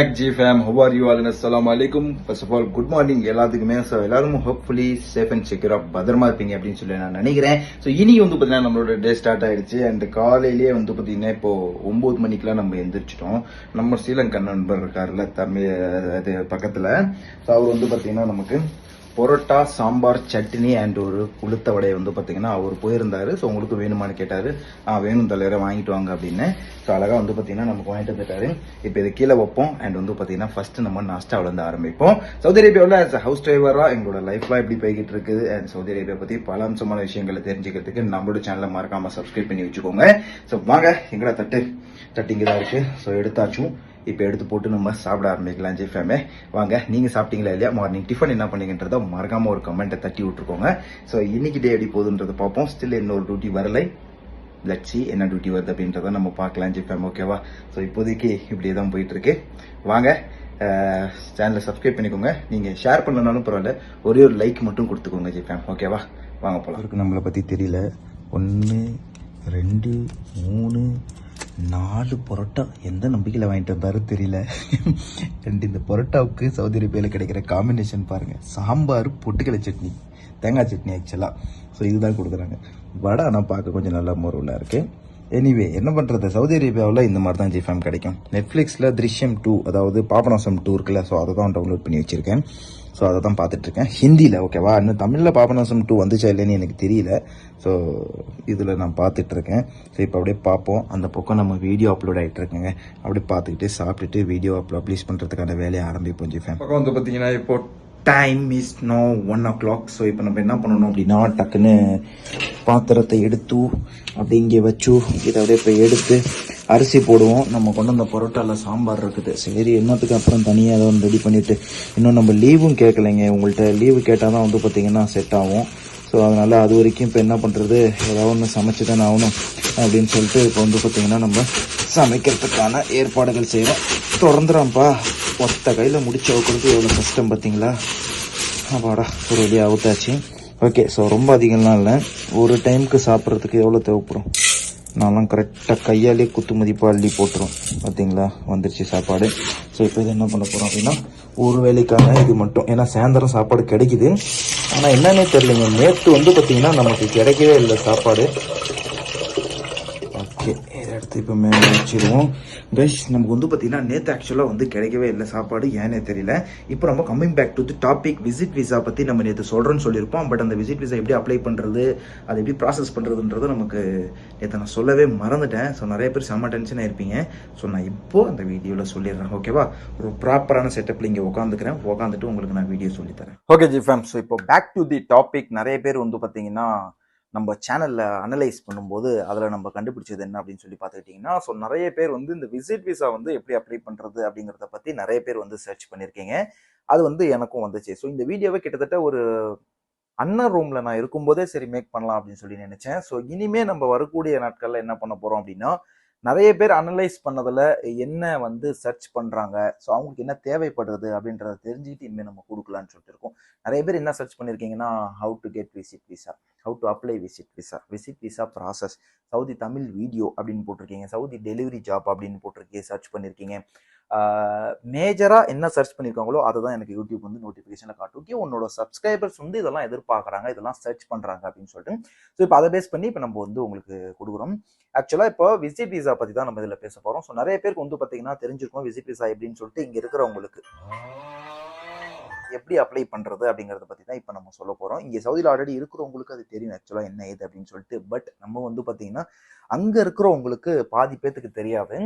Back G fam how are you all அஸ்லாம் அலைக்கும் first of all good morning எல்லாத்துக்குமே. So எல்லாரும் hopefully safe and செக்யூராக பத்திரமா இருப்பீங்க அப்படின்னு சொல்லி நான் நினைக்கிறேன். ஸோ இனி வந்து பார்த்தீங்கன்னா நம்மளோட டே ஸ்டார்ட் ஆயிடுச்சு. அண்ட் காலையிலேயே வந்து பார்த்தீங்கன்னா இப்போ ஒன்பது மணிக்கெல்லாம் நம்ம எந்திரிச்சிட்டோம். நம்ம ஸ்ரீலங்கா நண்பர் இருக்காருல்ல தமிழ் அது பக்கத்தில். ஸோ அவர் வந்து பார்த்தீங்கன்னா நமக்கு பொரோட்டா சாம்பார் சட்னி அண்ட் ஒரு உளுத்த வடையை வந்து பார்த்தீங்கன்னா அவர் போயிருந்தாரு. ஸோ உங்களுக்கு வேணுமான்னு கேட்டாரு. ஆ வேணும் தலைவரை வாங்கிட்டு வாங்க அப்படின்னு. ஸோ அழகாக வந்து பார்த்தீங்கன்னா நமக்கு வாங்கிட்டு வந்துட்டாரு இப்போ இது கீழே வைப்போம். அண்ட் வந்து பார்த்தீங்கன்னா ஃபர்ஸ்ட் நம்ம நாஸ்டாவில் வந்து ஆரம்பிப்போம். சவுதி அரேபியாவில் ஆஸ் ஹவுஸ் டிரைவராக எங்களோட லைஃப்லாம் எப்படி போய்கிட்டு இருக்குது. அண்ட் சவுதி அரேபியா பற்றி பல அம்சமான விஷயங்களை தெரிஞ்சுக்கிறதுக்கு நம்மளோட சேனலை மறக்காம சப்ஸ்கிரைப் பண்ணி வச்சுக்கோங்க. ஸோ வாங்க எங்களோட தட்டு? தட்டு தான் இருக்கு. ஸோ எடுத்தாச்சும். இப்போ எடுத்து போட்டு நம்ம சாப்பிட ஆரம்பிக்கலாம் ஜி ஃபேமே வாங்க நீங்க சாப்பிட்டீங்களா இல்லையா? மார்னிங் டிஃபன் என்ன பண்ணீங்கன்றத மறக்காம ஒரு கமெண்ட்டை தட்டி விட்டுருக்கோங்க. ஸோ இன்னைக்கு டே எப்படி போகுதுன்றதை பார்ப்போம். ஸ்டில் இன்னொரு டியூட்டி வரலை? லட்சி என்ன டியூட்டி வருது அப்படின்றத நம்ம பார்க்கலாம் ஜி ஃபேம் ஓகேவா ஸோ இப்போதைக்கு இப்படியே தான் போயிட்டு இருக்கு வாங்க சேனலை சப்ஸ்கிரைப் பண்ணிக்கோங்க. நீங்க ஷேர் பண்ணனாலும் பரவாயில்ல. ஒரே ஒரு லைக் மட்டும் கொடுத்துக்கோங்க ஜி ஃபேம் ஓகேவா வாங்க போகலாம் நம்மளை பத்தி தெரியல. ஒன்று ரெண்டு மூணு நாலு பரோட்டா எந்த நம்பிக்கையில் வாங்கிட்டு வந்தாரு தெரியல. ரெண்டு இந்த பரோட்டாவுக்கு சவுதி அரேபியாவில் கிடைக்கிற காம்பினேஷன் பாருங்கள் சாம்பார் பொட்டுக்கடலை சட்னி தேங்காய் சட்னி ஆக்சுவலாக ஸோ இதுதான் கொடுக்குறாங்க. வடை ஆனால் பார்க்க கொஞ்சம் நல்லா மொருவில் இருக்குது எனிவே என்ன பண்ணுறது சவுதி அரேபியாவில் இந்த மாதிரி தான் ஜிஃபேம் கிடைக்கும். நெட்ஃப்ளிக்ஸில் திருஷ்யம் டூ அதாவது பாபநாசம் டூ இருக்குல்ல ஸோ அதை தான் டவுன்லோட் பண்ணி வச்சுருக்கேன். ஸோ அதை தான் பார்த்துட்ருக்கேன் ஹிந்தியில் ஓகேவா இன்னும் தமிழில் பாபநாசம் டூ வந்துச்சா இல்லைன்னு எனக்கு தெரியல. ஸோ இதில் நான் பார்த்துட்ருக்கேன் ஸோ இப்போ அப்படியே பார்ப்போம். அந்த பக்கம் நம்ம வீடியோ அப்லோட் ஆகிட்டுருக்கேங்க அப்படியே பார்த்துக்கிட்டு சாப்பிட்டுட்டு வீடியோ பப்ளிஷ் பண்ணுறதுக்கான வேலையை ஆரம்பிப்போம் ஜிஃபேம் பக்கம் வந்து பார்த்தீங்கன்னா இப்போ time is now one o'clock so இப்போ நம்ம என்ன பண்ணணும் அப்படின்னா டக்குன்னு பாத்திரத்தை எடுத்து அப்படி இங்கே வச்சு இதை அப்படியே இப்போ எடுத்து அரிசி போடுவோம். நம்ம கொண்டு வந்த பரோட்டாவில் சாம்பார் இருக்குது. சரி என்னத்துக்கு அப்புறம் தனியாக ஏதோ ஒன்று ரெடி பண்ணிவிட்டு இன்னும் நம்ம லீவும் கேட்கலைங்க. உங்கள்கிட்ட லீவு கேட்டால் தான் வந்து பார்த்திங்கன்னா செட் ஆகும். ஸோ அதனால் அது வரைக்கும் இப்போ என்ன பண்ணுறது ஏதாவது ஒன்று சமைச்சு தானே ஆகணும் அப்படின்னு சொல்லிட்டு இப்போ வந்து பார்த்திங்கன்னா நம்ம சமைக்கிறதுக்கான ஏற்பாடுகள் செய்கிறோம் தொடர்ந்துறான்ப்பா ஒத்த கையில் முடிச்சு வைக்கிறது எவ்வளோ கஷ்டம் பார்த்தீங்களா அப்பாடா ஒரு வழியாக அவுத்தாச்சு. ஓகே ஸோ ரொம்ப அதிகம்லாம் இல்லை. ஒரு டைமுக்கு சாப்பிட்றதுக்கு எவ்வளோ தேவைப்படும்? நான்லாம் கரெக்டாக கையாலே குத்து மதிப்பாக அள்ளி போட்டுரும். பார்த்தீங்களா வந்துருச்சு சாப்பாடு. ஸோ இப்போ இது என்ன பண்ண போகிறோம் அப்படின்னா ஒரு வேலைக்கான இது மட்டும். ஏன்னா சாயந்தரம் சாப்பாடு கிடைக்குது. ஆனால் என்னன்னே தெரியலைங்க. நேற்று வந்து பார்த்திங்கன்னா நமக்கு கிடைக்கவே இல்லை சாப்பாடு. எடுத்து இப்போ மேலே வச்சிருவோம் கைஸ் நமக்கு வந்து பார்த்தீங்கன்னா நேற்று ஆக்சுவலாக வந்து கிடைக்கவே இல்லை சாப்பாடு. ஏன்னே தெரியல. இப்போ நம்ம coming back to the topic visit visa பற்றி நம்ம நேற்று சொல்கிறோன்னு சொல்லியிருப்போம். பட் அந்த விசிட் விசா எப்படி அப்ளை பண்ணுறது அதை எப்படி ப்ராசஸ் பண்ணுறதுன்றது நமக்கு நேற்று நான் சொல்லவே மறந்துட்டேன். ஸோ நிறைய பேர் செம்ம டென்ஷனாக இருப்பீங்க ஸோ நான் இப்போது அந்த வீடியோவில் சொல்லிடுறேன். ஓகேவா ஒரு ப்ராப்பரான செட்டப்பில் இங்கே உட்காந்துக்கிறேன் உட்காந்துட்டு உங்களுக்கு நான் வீடியோ சொல்லித்தரேன் ஓகே ஜி ஃபேம் ஸோ இப்போ பேக் டு தி டாபிக் நிறைய பேர் வந்து பார்த்தீங்கன்னா நம்ம சேனலில் அனலைஸ் பண்ணும்போது அதில் நம்ம கண்டுபிடிச்சது என்ன அப்படின்னு சொல்லி பார்த்துக்கிட்டிங்கன்னா ஸோ நிறைய பேர் வந்து இந்த விசிட் விசா வந்து எப்படி அப்ளை பண்ணுறது அப்படிங்கிறத பற்றி நிறைய பேர் வந்து சர்ச் பண்ணியிருக்கீங்க. அது வந்து எனக்கும் வந்துச்சு. ஸோ இந்த வீடியோவை கிட்டத்தட்ட ஒரு அன்னர் ரூமில் நான் இருக்கும்போதே சரி மேக் பண்ணலாம் அப்படின்னு சொல்லி நினச்சேன். ஸோ இனிமேல் நம்ம வரக்கூடிய நாட்களில் என்ன பண்ண போகிறோம் அப்படின்னா நிறைய பேர் அனலைஸ் பண்ணதில் என்ன வந்து சர்ச் பண்ணுறாங்க ஸோ அவங்களுக்கு என்ன தேவைப்படுறது அப்படின்றத தெரிஞ்சுக்கிட்டு இனிமேல் நம்ம கொடுக்கலான்னு சொல்லிட்டு இருக்கோம். நிறைய பேர் என்ன search பண்ணியிருக்கீங்கன்னா how to get visit visa how to apply visit visa visit visa process Saudi Tamil video அப்படின்னு போட்டிருக்கீங்க சவுதி டெலிவரி ஜாப் அப்படின்னு போட்டிருக்கீங்க சர்ச் பண்ணியிருக்கீங்க மேஜராக என்ன சர்ச் பண்ணியிருக்காங்களோ அதை தான் எனக்கு யூடியூப் வந்து நோட்டிஃபிகேஷனில் காட்டும். ஓகே உன்னோட சப்ஸ்கிரைபர்ஸ் வந்து இதெல்லாம் எதிர்பார்க்குறாங்க இதெல்லாம் சர்ச் பண்ணுறாங்க அப்படின்னு சொல்லிட்டு. ஸோ இப்போ அதை பேஸ் பண்ணி இப்போ நம்ம வந்து உங்களுக்கு கொடுக்குறோம். ஆக்சுவலாக இப்போ விசிட் விசா பற்றி தான் நம்ம இதில் பேச போகிறோம் ஸோ நிறைய பேருக்கு வந்து பார்த்தீங்கன்னா தெரிஞ்சிருக்கும் விசிட் விசா எப்படின்னு சொல்லிட்டு இங்கே இருக்கிறவங்களுக்கு. எப்படி அப்ளை பண்ணுறது அப்படிங்கிறத பற்றி தான் இப்போ நம்ம சொல்ல போகிறோம் இங்கே சவுதியில் ஆல்ரெடி இருக்கிறவங்களுக்கு அது தெரியும் ஆக்சுவலாக என்ன ஏது அப்படின்னு சொல்லிட்டு. பட் நம்ம வந்து பார்த்தீங்கன்னா அங்கே இருக்கிறவங்களுக்கு பாதி பேத்துக்கு தெரியாது.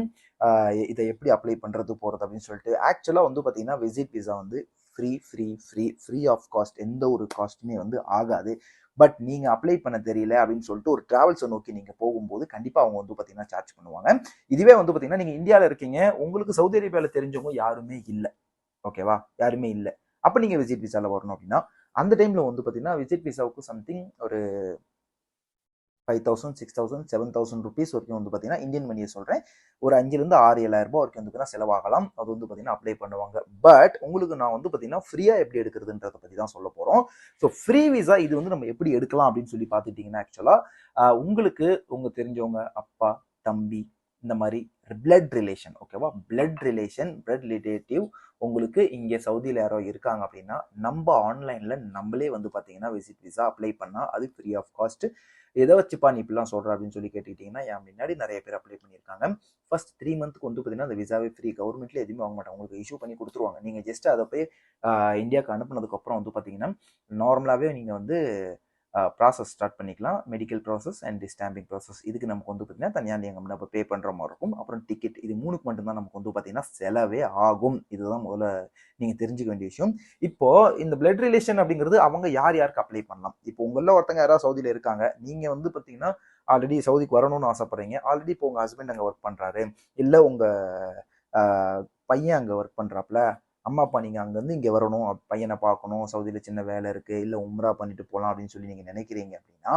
இதை எப்படி அப்ளை பண்ணுறது போகிறது அப்படின்னு சொல்லிட்டு. ஆக்சுவலாக வந்து பார்த்தீங்கன்னா விசிட் விசா வந்து free free free free of cost எந்த ஒரு காஸ்ட்டுமே வந்து ஆகாது. பட் நீங்கள் அப்ளை பண்ண தெரியல அப்படின்னு சொல்லிட்டு ஒரு ட்ராவல்ஸை நோக்கி நீங்கள் போகும்போது கண்டிப்பாக அவங்க வந்து பார்த்தீங்கன்னா சார்ஜ் பண்ணுவாங்க. இதுவே வந்து பார்த்தீங்கன்னா நீங்கள் இந்தியாவில் இருக்கீங்க உங்களுக்கு சவுதி அரேபியாவில் தெரிஞ்சவங்க யாருமே இல்லை. ஓகேவா யாருமே இல்லை. அப்போ நீங்கள் விசிட் விசாவில் வரணும் அப்படின்னா அந்த டைமில் வந்து பார்த்தீங்கன்னா விசிட் விசாவுக்கு சம்திங் ஒரு five thousand six thousand seven thousand rupees வரைக்கும் வந்து பார்த்தீங்கன்னா இந்தியன் மணியை சொல்கிறேன் ஒரு அஞ்சுலேருந்து ஆறு ஏழாயிரம் ரூபாய் வரைக்கும் வந்து செலவாகலாம். அது வந்து பார்த்தீங்கன்னா அப்ளை பண்ணுவாங்க. பட் உங்களுக்கு நான் வந்து பார்த்தீங்கன்னா ஃப்ரீயாக எப்படி எடுக்கிறதுன்றதை பற்றி தான் சொல்ல போகிறோம் ஸோ ஃப்ரீ விசா இது வந்து நம்ம எப்படி எடுக்கலாம் அப்படின்னு சொல்லி பார்த்துட்டிங்கன்னா ஆக்சுவலாக உங்களுக்கு உங்கள் தெரிஞ்சவங்க அப்பா தம்பி இந்த மாதிரி பிளட் ரிலேஷன் ஓகேவா பிளட் ரிலேஷன் பிளட் ரிலேட்டிவ் உங்களுக்கு இங்கே சவுதியில் யாரோ இருக்காங்க அப்படின்னா நம்ம ஆன்லைனில் நம்மளே வந்து பார்த்தீங்கன்னா விசிட் விசா அப்ளை பண்ணால் அது ஃப்ரீ ஆஃப் காஸ்ட் எதை வச்சுப்பா நீ இப்படிலாம் சொல்கிற அப்படின்னு சொல்லி கேட்டுக்கிட்டிங்கன்னா என் முன்னாடி நிறைய பேர் அப்ளை பண்ணியிருக்காங்க. ஃபர்ஸ்ட் த்ரீ மந்த்துக்கு வந்து பார்த்தீங்கன்னா அந்த விசாவே ஃப்ரீ கவர்மெண்ட்ல எதுவுமே வாங்க மாட்டாங்க. உங்களுக்கு இஷ்யூ பண்ணி கொடுத்துருவாங்க. நீங்கள் ஜஸ்ட் அதை போய் இந்தியாவுக்கு அனுப்புனதுக்கப்புறம் வந்து பார்த்தீங்கன்னா நார்மலாகவே நீங்கள் வந்து ப்ராசஸ் ஸ்டார்ட் பண்ணிக்கலாம். Medical process and stamping process இதுக்கு நமக்கு வந்து பார்த்தீங்கன்னா தனியாக நீங்கள் நம்ம பே பண்ணுற மாதிரி இருக்கும். அப்புறம் டிக்கெட் இது மூணுக்கு மட்டும்தான் நமக்கு வந்து பார்த்தீங்கன்னா செலவே ஆகும். இதுதான் முதல்ல நீங்கள் தெரிஞ்சுக்க வேண்டிய விஷயம். இப்போது இந்த பிளட் ரிலேஷன் அப்படிங்கிறது அவங்க யார் யாருக்கு அப்ளை பண்ணலாம்? இப்போ உங்களில் ஒருத்தங்க யாராவது சவுதியில் இருக்காங்க. நீங்கள் வந்து பார்த்தீங்கன்னா ஆல்ரெடி சவுதிக்கு வரணும்னு ஆசைப்பட்றீங்க. ஆல்ரெடி இப்போ உங்கள் ஹஸ்பண்ட் அங்கே ஒர்க் பண்ணுறாரு இல்லை உங்கள் பையன் அங்கே ஒர்க் பண்ணுறாப்புல அம்மா அப்பா நீங்கள் அங்கேருந்து இங்கே வரணும் பையனை பார்க்கணும் சவுதியில் சின்ன வேலை இருக்குது இல்லை உம்ரா பண்ணிட்டு போகலாம் அப்படின்னு சொல்லி நீங்கள் நினைக்கிறீங்க அப்படின்னா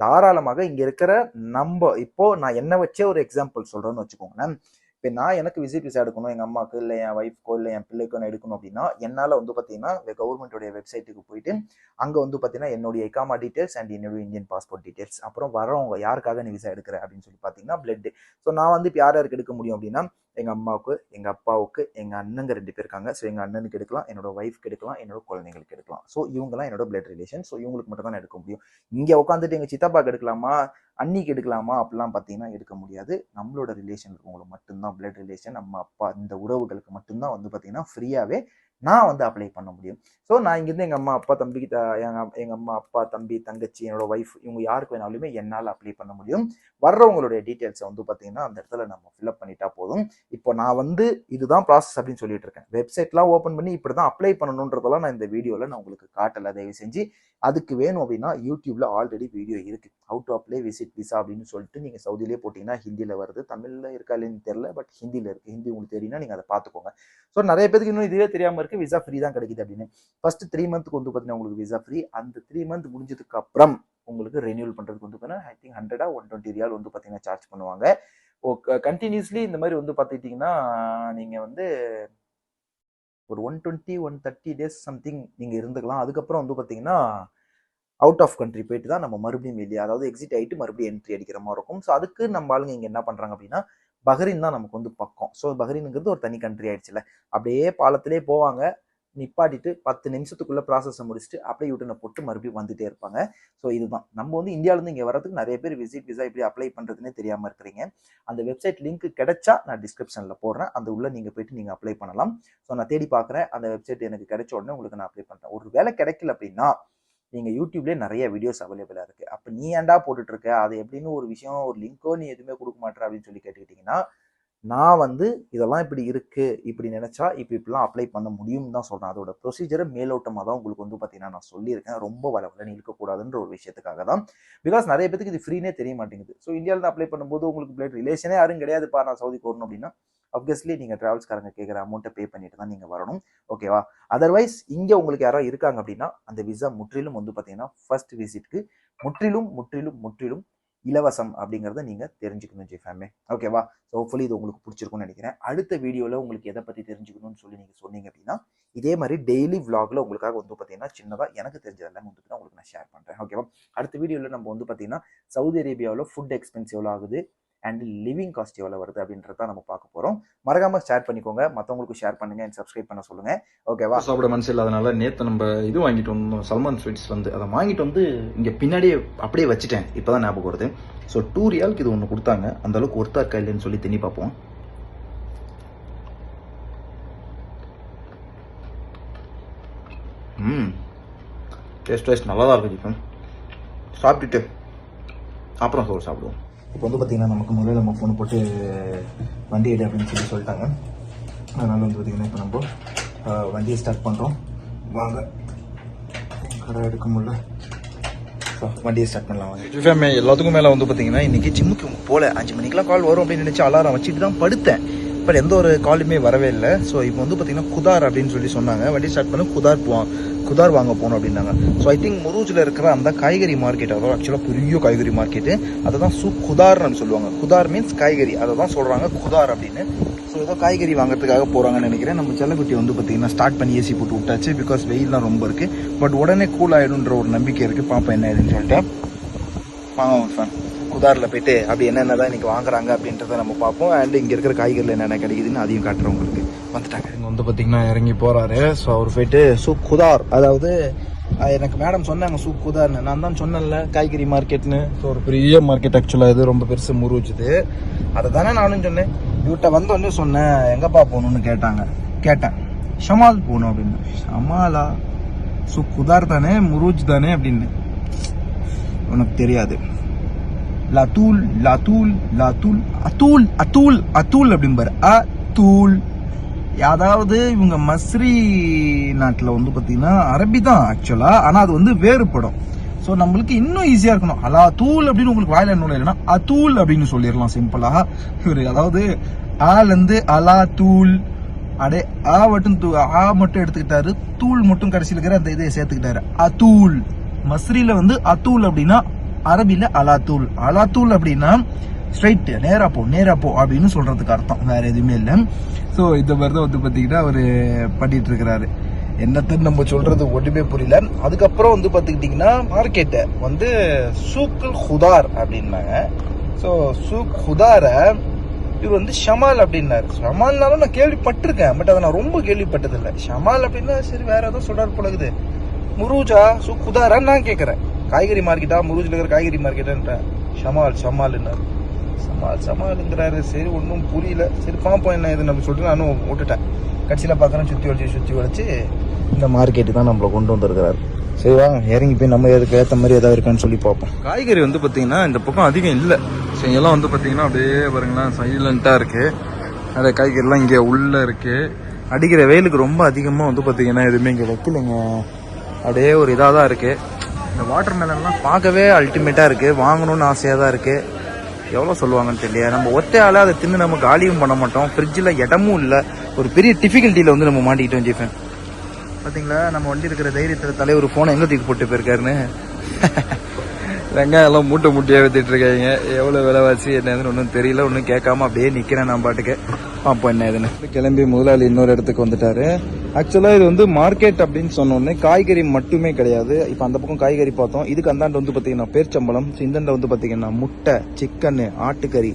தாராளமாக இங்கே இருக்கிற நம்ம இப்போ நான் என்ன வச்சே ஒரு எக்ஸாம்பிள் சொல்கிறேன்னு வச்சுக்கோங்களேன். இப்போ நான் எனக்கு விசிட் விசா எடுக்கணும் எங்கள் அம்மாவுக்கு இல்லை என் ஒய்ஃப்க்கோ இல்லை என் பிள்ளைக்கோ நான் எடுக்கணும் அப்படின்னா என்னால் வந்து பார்த்தீங்கன்னா கவர்மெண்ட்டுடைய வெப்சைட்டுக்கு போயிட்டு அங்கே வந்து பார்த்தீங்கன்னா என்னுடைய எக்காமா டீட்டெயில்ஸ் அண்ட் என்னுடைய இந்தியன் பாஸ்போர்ட் டீட்டெயில்ஸ் அப்புறம் வரவங்க யாருக்காக நீ விசா எடுக்கிற அப்படின்னு சொல்லி பார்த்தீங்கன்னா பிளட் ஸோ நான் வந்து இப்போ யார் யாருக்கு எடுக்க முடியும் அப்படின்னா எங்கள் அம்மாவுக்கு எங்கள் அப்பாவுக்கு எங்கள் அண்ணங்க ரெண்டு பேர் இருக்காங்க. ஸோ எங்கள் அண்ணனுக்கு எடுக்கலாம் என்னோட ஒய்ஃப்க்கு எடுக்கலாம் என்னோட குழந்தைங்களுக்கு எடுக்கலாம். ஸோ இவங்கெல்லாம் என்னோட பிளட் ரிலேஷன் ஸோ இவங்களுக்கு மட்டும் தான் எடுக்க முடியும். இங்கே உட்காந்துட்டு எங்கள் சித்தப்பாக்கு எடுக்கலாமா? அன்னிக்கு எடுக்கலாமா? அப்படிலாம் பார்த்தீங்கன்னா எடுக்க முடியாது. நம்மளோட ரிலேஷன் இருக்கவங்களுக்கு மட்டும்தான் பிளட் ரிலேஷன் நம்ம அப்பா இந்த உறவுகளுக்கு மட்டும்தான் வந்து பார்த்தீங்கன்னா ஃப்ரீயாகவே நான் வந்து அப்ளை பண்ண முடியும். ஸோ நான் இங்கேருந்து எங்கள் அம்மா அப்பா தம்பி எங்கள் எங்கள் அம்மா அப்பா தம்பி தங்கச்சி என்னோட ஒய்ஃப் இவங்க யாருக்கு வேணாலுமே என்னால் அப்ளை பண்ண முடியும். வர்றவங்களுடைய டீட்டெயில்ஸை வந்து பார்த்தீங்கன்னா அந்த இடத்துல நம்ம ஃபில்அப் பண்ணிட்டா போதும். இப்போ நான் வந்து இதுதான் ப்ராசஸ் அப்படின்னு சொல்லிட்டு இருக்கேன். வெப்சைட்லாம் ஓப்பன் பண்ணி இப்படி தான் அப்ளை பண்ணணுன்றதெல்லாம் நான் இந்த வீடியோவில் நான் உங்களுக்கு காட்டலை. தயவு செஞ்சு அதுக்கு வேணும் அப்படின்னா யூடியூப்ல ஆல்ரெடி வீடியோ இருக்கு. How to apply visit visa அப்படின்னு சொல்லிட்டு நீங்கள் சவுதியிலேயே போட்டிங்கன்னா ஹிந்தியில் வருது. தமிழில் இருக்கா இல்லைன்னு தெரியல பட் ஹிந்தியில் இருக்குது ஹிந்தி உங்களுக்கு தெரியும்னா நீங்கள் அதை பார்த்துக்கோங்க. ஸோ நிறைய பேருக்கு இன்னும் இதுவே தெரியாமல் இருக்கு விசா ஃப்ரீ தான் கிடைக்குது அப்படின்னு. ஃபர்ஸ்ட் த்ரீ மந்த்துக்கு வந்து பார்த்தீங்கன்னா உங்களுக்கு விசா ஃப்ரீ அந்த த்ரீ மந்த் முடிஞ்சதுக்கு அப்புறம் உங்களுக்கு ரெனியூல் பண்ணுறதுக்கு வந்து பார்த்தீங்கன்னா ஐ திங்க் ஹண்ட்ரடா ஒன் டுவெண்ட்டி ரியால் வந்து பார்த்தீங்கன்னா சார்ஜ் பண்ணுவாங்க. ஓ கண்டினியூஸ்லி இந்த மாதிரி வந்து பார்த்துக்கிட்டிங்கன்னா நீங்கள் வந்து ஒரு one twenty one thirty days something நீங்கள் இருந்துக்கலாம். அதுக்கப்புறம் வந்து பார்த்தீங்கன்னா அவுட் ஆஃப் கண்ட்ரி போயிட்டு தான் நம்ம மறுபடியும் வெளியே அதாவது எக்ஸிட் ஆகிட்டு மறுபடியும் என்ட்ரி அடிக்கிற மாதிரி இருக்கும். ஸோ அதுக்கு நம்ம ஆளுங்க இங்கே என்ன பண்ணுறாங்க அப்படின்னா பஹ்ரின் தான் நமக்கு வந்து பக்கம். ஸோ பஹ்ரைனுங்கிறது ஒரு தனி கண்ட்ரி ஆயிடுச்சுல அப்படியே பாலத்திலே போவாங்க. நிப்பாட்டிட்டு பத்து நிமிஷத்துக்குள்ள ப்ராசஸை முடிச்சுட்டு அப்படியே யூட்டனை போட்டு மறுபடியும் வந்துட்டே இருப்பாங்க. ஸோ இதுதான். நம்ம வந்து இந்தியாவிலேருந்து இங்கே வரதுக்கு நிறைய பேர் விசிட் விசா எப்படி அப்ளை பண்ணுறதுனே தெரியாமல் இருக்கிறீங்க. அந்த வெப்சைட் லிங்க் கிடைச்சா நான் டிஸ்கிரிப்ஷனில் போடுறேன். அந்த உள்ள நீங்கள் போயிட்டு நீங்கள் அப்ளை பண்ணலாம். ஸோ நான் தேடி பார்க்குறேன். அந்த வெப்சைட் எனக்கு கிடைச்ச உடனே உங்களுக்கு நான் அப்ளை பண்ணுறேன் ஒரு வேலை கிடைக்கல அப்படின்னா நீங்கள் யூடியூப்லேயே நிறைய வீடியோஸ் அவைலபிளாக இருக்குது அப்போ நீ ஏன்டா போட்டுட்ருக்க அது எப்படின்னு ஒரு விஷயம் ஒரு லிங்கோ நீ எதுவுமே கொடுக்க மாட்டேற அப்படின்னு சொல்லி கேட்டுக்கிட்டிங்கன்னா நான் வந்து இதெல்லாம் இப்படி இருக்குது இப்படி நினச்சா இப்போ இப்படிலாம் அப்ளை பண்ண முடியும்னு தான் சொல்கிறேன் அதோட ப்ரொசீஜரை மேலோட்டமாக தான் உங்களுக்கு வந்து பார்த்தீங்கன்னா நான் சொல்லியிருக்கேன். ரொம்ப வள வளன்னு இருக்கக்கூடாதுன்ற ஒரு விஷயத்துக்காக தான். பிகாஸ் நிறைய பேத்துக்கு இது ஃப்ரீனே தெரிய மாட்டேங்குது. ஸோ இந்தியாவில் அப்ளை பண்ணும்போது உங்களுக்கு பிளட் ரிலேஷனே யாரும் கிடையாதுப்பா நான் சவுதி வரணும் அப்படின்னா அப்வியஸ்லி நீங்கள் ட்ராவல்ஸ்காரங்க கேட்குற அமௌண்ட்டை பே பண்ணிட்டு தான் நீங்கள் வரணும். ஓகேவா அதர்வைஸ் இங்கே உங்களுக்கு யாரோ இருக்காங்க அப்படின்னா அந்த விசா முற்றிலும் வந்து பார்த்தீங்கன்னா ஃபர்ஸ்ட் விசிட்க்கு முற்றிலும் முற்றிலும் முற்றிலும் இலவசம் அப்படிங்கிறத நீங்கள் தெரிஞ்சுக்கணும் ஜிஃபேமே ஓகேவா ஸோ ஹோப்ஃபுல்லி இது உங்களுக்கு பிடிச்சிருக்கும்னு நினைக்கிறேன். அடுத்த வீடியோவில் உங்களுக்கு எதை பற்றி தெரிஞ்சுக்கணும்னு சொல்லி நீங்கள் சொன்னீங்க அப்படின்னா இதே மாதிரி டெய்லி vlogல உங்களுக்காக வந்து பார்த்தீங்கன்னா சின்னதாக எனக்கு தெரிஞ்சது எல்லாமே வந்து உங்களுக்கு நான் ஷேர் பண்ணுறேன் ஓகேவா அடுத்த வீடியோவில் நம்ம வந்து பார்த்தீங்கன்னா சவுதி அரேபியாவில் ஃபுட் எக்ஸ்பென்ஸ் எவ்வளோ ஆகுது? அண்ட் லிவிங் காஸ்ட் எவ்வளோ வருது அப்படின்றத நம்ம பார்க்க போகிறோம் மறக்காம ஷேர் பண்ணிக்கோங்க. மற்றவங்களுக்கு ஷேர் பண்ணுங்க அண்ட் சப்ஸ்கிரைப் பண்ண சொல்லுங்க. ஓகேவா சாப்பிட மனசு இல்லாதனால நேற்று நம்ம இது வாங்கிட்டு வந்தோம். சல்மான் ஸ்வீட்ஸ் வந்து அதை வாங்கிட்டு வந்து இங்கே பின்னாடியே அப்படியே வச்சுட்டேன். இப்போ தான் ஞாபகம் வருது. ஸோ டூ ரியாலுக்கு இது ஒன்று கொடுத்தாங்க. அந்த அளவுக்கு ஒருத்தா இருக்கா இல்லைன்னு சொல்லி தின்னி பார்ப்போம். ம். டேஸ்ட் டேஸ்ட் நல்லா தான் இருக்கும் சாப்பிட்டுட்டு அப்புறம் சோறு சாப்பிடுவோம். இப்போ வந்து பார்த்தீங்கன்னா நமக்கு முதல்ல நம்ம ஃபோன் போட்டு வண்டி எடு அப்படின்னு சொல்லி சொல்லிட்டாங்க. அதனால் வந்து பார்த்தீங்கன்னா இப்போ நம்ம வண்டியை ஸ்டார்ட் பண்ணுறோம் வாங்க. கடை எடுக்க முடியல. வண்டியை ஸ்டார்ட் பண்ணலாம் வாங்க. எல்லாத்துக்கும் மேலே வந்து பார்த்தீங்கன்னா இன்றைக்கி ஜிம்முக்கு போகல அஞ்சு மணிக்கெலாம் கால் வரும் அப்படின்னு நினச்சி அலாரம் வச்சுட்டு தான் படுத்தேன். பட் எந்த ஒரு காலுமே வரவே இல்லை. ஸோ இப்போ வந்து பார்த்தீங்கன்னா குதார் அப்படின்னு சொல்லி சொன்னாங்க. வண்டி ஸ்டார்ட் பண்ண குதார் போவான் குதார் வாங்க போகணும் அப்படின்னாங்க. ஸோ ஐ திங்க் முருஜில் இருக்கிற அந்த காய்கறி மார்க்கெட் அதாவது ஆக்சுவலாக பெரிய காய்கறி மார்க்கெட்டு அதை தான் சூ குதார்னு சொல்லுவாங்க. குதார் மீன்ஸ் காய்கறி. அதை தான் சொல்கிறாங்க குதார் அப்படின்னு. ஸோ ஏதோ காய்கறி வாங்குறதுக்காக போகிறாங்கன்னு நினைக்கிறேன். நம்ம செல்லக்குட்டி வந்து பார்த்தீங்கன்னா ஸ்டார்ட் பண்ணி ஏசி போட்டு விட்டாச்சு. பிகாஸ் வெயில்லாம் ரொம்ப இருக்குது பட் உடனே கூல் ஆகிடுன்ற ஒரு நம்பிக்கை இருக்குது பாப்பா என்ன ஆயிடுன்னு சொல்லிட்டு. வாங்க ஃபேன் குதாரில் போயிட்டு அப்படி என்னென்ன தான் வாங்குறாங்க அப்படின்றத நம்ம பார்ப்போம். அண்ட் இங்கே இருக்கிற காய்கறியில் என்னென்ன கிடைக்குதுன்னு அதையும் காட்டுறோம் உங்களுக்கு. வந்துட்டாங்க. இங்கே வந்து பார்த்தீங்கன்னா இறங்கி போகிறாரு ஸோ அவர் போயிட்டு சூக் குதார் அதாவது எனக்கு மேடம் சொன்னாங்க சூக் குதார்னு. நான் தான் சொன்னேன்ல காய்கறி மார்க்கெட்னு. ஸோ ஒரு பெரிய மார்க்கெட் ஆக்சுவலாக இது. ரொம்ப பெருசு முருவிச்சுது அதை தானே நானும் சொன்னேன். இவர்கிட்ட வந்தோடனே சொன்னேன் எங்கப்பா போகணும்னு? கேட்டாங்க. கேட்டேன். ஷமால் போகணும் அப்படின்னு. ஷமாலா? ஸோ குதார் தானே முருஜ் தானே அப்படின்னு. உனக்கு தெரியாது. லதூல் லதூல் லதூல் அத்தூல் அத்தூல் அத்தூல் அப்படிம்பாரு அத்தூல் அதாவது இவங்க மஸ்ரி நாட்டில் வந்து பார்த்தீங்கன்னா அரபி தான் ஆக்சுவலாக ஆனால் அது வந்து வேறுபடும் ஸோ நம்மளுக்கு இன்னும் ஈஸியாக இருக்கணும். அலா தூள் அப்படின்னு உங்களுக்கு வாயில் என்ன இல்லைன்னா அதூல் அப்படின்னு சொல்லிடலாம் சிம்பிளாக இவர் அதாவது ஆலேருந்து அலா தூள் அடே ஆ மட்டும் தூ ஆ மட்டும் எடுத்துக்கிட்டாரு. தூள் மட்டும் கடைசியில் இருக்கிற அந்த இதை சேர்த்துக்கிட்டாரு. அதூல் மஸ்ரியில் வந்து அதூல் அப்படின்னா அரபியில் அலாத்தூல். அலாத்தூல் அப்படின்னா ஸ்ட்ரைட் நேராக போ நேராக போ அப்படின்னு சொல்கிறதுக்கு அர்த்தம். வேற எதுவுமே இல்லை. ஸோ இந்த மாதிரி தான் வந்து பார்த்தீங்கன்னா அவர் பண்ணிட்டு இருக்கிறாரு என்னத்துன்னு நம்ம சொல்றது ஒன்றுமே புரியல. அதுக்கப்புறம் வந்து பார்த்துக்கிட்டிங்கன்னா மார்க்கெட்டை வந்து சூக்குல் ஹுதார் அப்படின்னாங்க. ஸோ சூக் ஹுதாரை இவர் வந்து ஷமால் அப்படின்னாரு. ஷமால்னாலும் நான் கேள்விப்பட்டிருக்கேன். பட் அதை நான் ரொம்ப கேள்விப்பட்டதில்லை. ஷமால் அப்படின்னா சரி வேற ஏதோ சொல்றாரு போலகுது முருஜா சு குதாரா நான் கேட்குறேன் காய்கறி மார்க்கெட்டா? முருஜில் இருக்கிற காய்கறி மார்க்கெட்டான்ற ஷமால் ஷமால்னார் சமால் சமாலுங்கிறாரு சரி ஒன்றும் புரியல. சரி பார்ப்போம் என்ன இது நம்ம சொல்லிட்டு நானும் விட்டுட்டேன் கட்சியில் பார்க்குறேன் சுற்றி வளைச்சி சுற்றி வளைச்சி இந்த மார்க்கெட்டு தான் நம்மளை கொண்டு வந்திருக்கிறாரு. சரி இறங்கி போய் நம்ம எதுக்கு ஏற்ற மாதிரி ஏதாவது இருக்கான்னு சொல்லி பார்ப்போம். காய்கறி வந்து பார்த்தீங்கன்னா இந்த பக்கம் அதிகம் இல்லை. சரி இங்கெல்லாம் வந்து பார்த்தீங்கன்னா அப்படியே பாருங்களேன் சைலண்ட்டாக இருக்குது நிறைய காய்கறிலாம் இங்கே உள்ளே இருக்குது அடிக்கிற வெயிலுக்கு ரொம்ப அதிகமாக வந்து பார்த்தீங்கன்னா எதுவுமே இங்கே வைக்கலைங்க. அப்படியே ஒரு இதாக தான் இருக்குது இந்த வாட்டர் மெலன்லாம் பார்க்கவே அல்டிமேட்டாக இருக்குது வாங்கணும்னு ஆசையாக தான் இருக்குது எவ்வளோ சொல்லுவாங்கன்னு தெரியல நம்ம ஒத்தையால் அதை தின்னு நம்ம காலியும் பண்ண மாட்டோம். ஃப்ரிட்ஜில் இடமும் இல்லை. ஒரு பெரிய டிஃபிகல்ட்டியில் வந்து நம்ம மாட்டிக்கிட்டோம் ஜீஃபன் பார்த்தீங்களா நம்ம வண்டி இருக்கிற தைரியத்தில் தலைவர் ஃபோனை எங்கே தூக்கி போட்டு போயிருக்காருன்னு? வெங்காயம் எல்லாம் மூட்டை மூட்டையாக வித்துட்டு இருக்காங்க. எவ்வளோ விலைவாசி என்னதுன்னு ஒன்றும் தெரியல. ஒன்றும் கேட்காம அப்படியே நிற்கிறேன் நான் பாட்டுக்கு. பார்ப்போம் என்ன ஏதுன்னு. கிளம்பி முதலாளி இன்னொரு இடத்துக்கு வந்துட்டாரு. ஆக்சுவலாக இது வந்து மார்க்கெட் அப்படின்னு சொன்னோடனே காய்கறி மட்டுமே கிடையாது. இப்போ அந்த பக்கம் காய்கறி பார்த்தோம். இதுக்கு அந்தாண்டு வந்து பார்த்தீங்கன்னா பேர்ச்சம்பளம் இந்தாண்ட வந்து பார்த்தீங்கன்னா முட்டை சிக்கனு ஆட்டுக்கறி